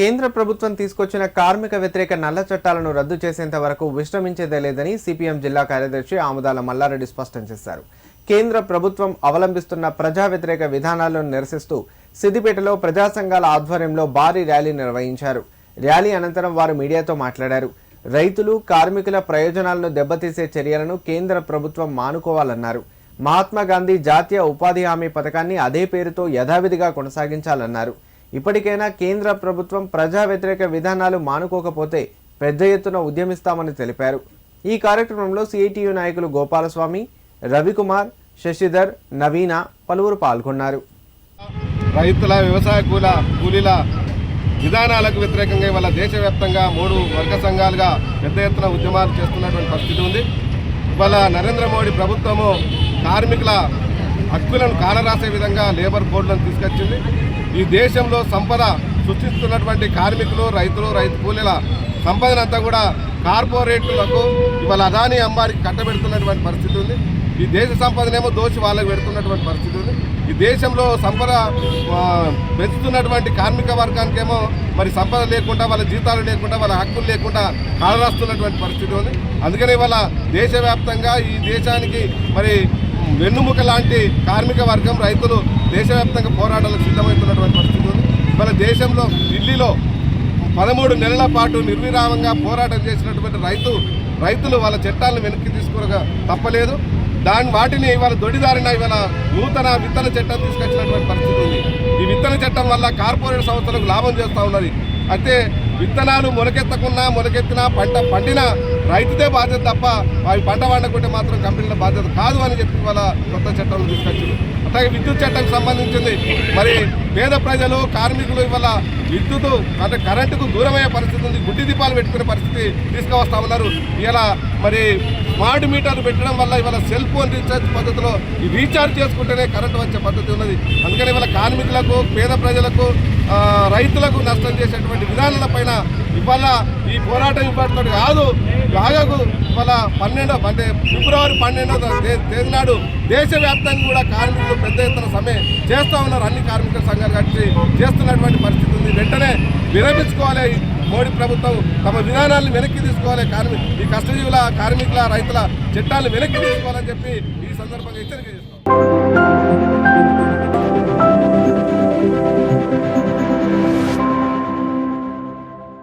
కేంద్ర ప్రభుత్వం తీసుకొచ్చిన కార్మిక వ్యతిరేక నల్ల చట్టాలను రద్దు చేసేంత వరకు విశ్రమించేదే లేదని సిపిఎం జిల్లా కార్యదర్శి ఆముదాల మల్లారెడ్డి స్పష్టం చేశారు. కేంద్ర ప్రభుత్వం అవలంబిస్తున్న ప్రజా వ్యతిరేక విధానాలను నిరసిస్తూ సిద్దిపేటలో ప్రజా సంఘాల ఆధ్వర్యంలో భారీ ర్యాలీ నిర్వహించారు. ర్యాలీ అనంతరం వారు మీడియాతో మాట్లాడారు. రైతులు కార్మికుల ప్రయోజనాలను దెబ్బతీసే చర్యలను కేంద్ర ప్రభుత్వం మానుకోవాలన్నారు. మహాత్మా గాంధీ జాతీయ ఉపాధి హామీ పథకాన్ని అదే పేరుతో యథావిధిగా కొనసాగించాలన్నారు. ఇప్పటికైనా కేంద్ర ప్రభుత్వం ప్రజా వ్యతిరేక విధానాలు మానుకోకపోతే పెద్ద ఎత్తున ఉద్యమిస్తామని తెలిపారు. ఈ కార్యక్రమంలో సిఐటియు నాయకులు గోపాలస్వామి రవికుమార్ శశిధర్ నవీన పలువురు పాల్గొన్నారు. రైతుల వ్యవసాయ కూల కూలీల విధానాలకు వ్యతిరేకంగా ఇవాళ దేశవ్యాప్తంగా మూడు వర్గ సంఘాలుగా పెద్ద ఎత్తున ఉద్యమాలు చేస్తున్నటువంటి పరిస్థితి ఉంది. ఇవాళ నరేంద్ర మోడీ ప్రభుత్వము కార్మికుల హక్కులను కాలరాసే విధంగా లేబర్ కోడ్లను తీసుకొచ్చింది. ఈ దేశంలో సంపద సృష్టిస్తున్నటువంటి కార్మికులు రైతులు రైతు కూలీల సంపదనంతా కూడా కార్పొరేట్లకు ఇవాళ అదాని అమ్మారికి కట్టబెడుతున్నటువంటి పరిస్థితి ఉంది. ఈ దేశ సంపదనేమో దోషి వాళ్ళకు పెడుతున్నటువంటి పరిస్థితి ఉంది. ఈ దేశంలో సంపద పెంచుతున్నటువంటి కార్మిక వర్గానికేమో మరి సంపద లేకుండా వాళ్ళ జీతాలు లేకుండా వాళ్ళ హక్కులు లేకుండా కాలరాస్తున్నటువంటి పరిస్థితి ఉంది. అందుకని ఇవాళ దేశవ్యాప్తంగా ఈ దేశానికి మరి వెన్నుముక లాంటి కార్మిక వర్గం రైతులు దేశవ్యాప్తంగా పోరాటాలకు సిద్ధమవుతున్నటువంటి పరిస్థితి ఉంది. మన దేశంలో ఢిల్లీలో పదమూడు నెలల పాటు నిర్విరామంగా పోరాటం చేసినటువంటి రైతు రైతులు వాళ్ళ చట్టాలను వెనక్కి తీసుకోగా తప్పలేదు. దాని వాటిని ఇవాళ దొడిదారిన ఇవాళ నూతన విత్తన చట్టం తీసుకొచ్చినటువంటి పరిస్థితి ఉంది. ఈ విత్తన చట్టం వల్ల కార్పొరేట్ సంస్థలకు లాభం చేస్తూ ఉన్నది. అయితే విత్తనాలు మొలకెత్తకున్నా మొలకెత్తినా పంట పండినా రైతుదే బాధ్యత తప్ప అవి పంట పండకుంటే మాత్రం కంపెనీల బాధ్యత కాదు అని చెప్పి వాళ్ళ కొత్త చట్టాలు తీసుకొచ్చారు అట్లాగే విద్యుత్ చట్టానికి సంబంధించింది. మరి పేద ప్రజలు కార్మికులు ఇవాళ విద్యుత్ అంటే కరెంటుకు దూరమయ్యే పరిస్థితి ఉంది. గుడ్డి దీపాలు పెట్టుకునే పరిస్థితి తీసుకువస్తా ఉన్నారు. ఇలా మరి స్మార్ట్ మీటర్లు పెట్టడం వల్ల ఇవాళ సెల్ ఫోన్ రీఛార్జ్ పద్ధతిలో ఈ రీఛార్జ్ చేసుకుంటేనే కరెంటు వచ్చే పద్ధతి ఉన్నది. అందుకని ఇవాళ కార్మికులకు పేద ప్రజలకు రైతులకు నష్టం చేసేటువంటి విధానాల పైన ఇవాళ ఈ పోరాటం ఇవ్వడంతో కాదు బాగాకు ఇవాళ పన్నెండో అంటే ఫిబ్రవరి పన్నెండో తేదీ నాడు దేశవ్యాప్తంగా కూడా కార్మికులు పెద్ద ఎత్తున సమ్మె చేస్తూ ఉన్నారు. అన్ని కార్మిక సంఘాలు కలిసి చేస్తున్నటువంటి పరిస్థితి ఉంది. వెంటనే విరమించుకోవాలి మోడీ ప్రభుత్వం. తమ విధానాలను వెనక్కి తీసుకోవాలి. కార్మిక ఈ కష్టజీవుల కార్మికుల రైతుల చట్టాలను వెనక్కి తీసుకోవాలని చెప్పి ఈ సందర్భంగా హెచ్చరిక చేస్తాం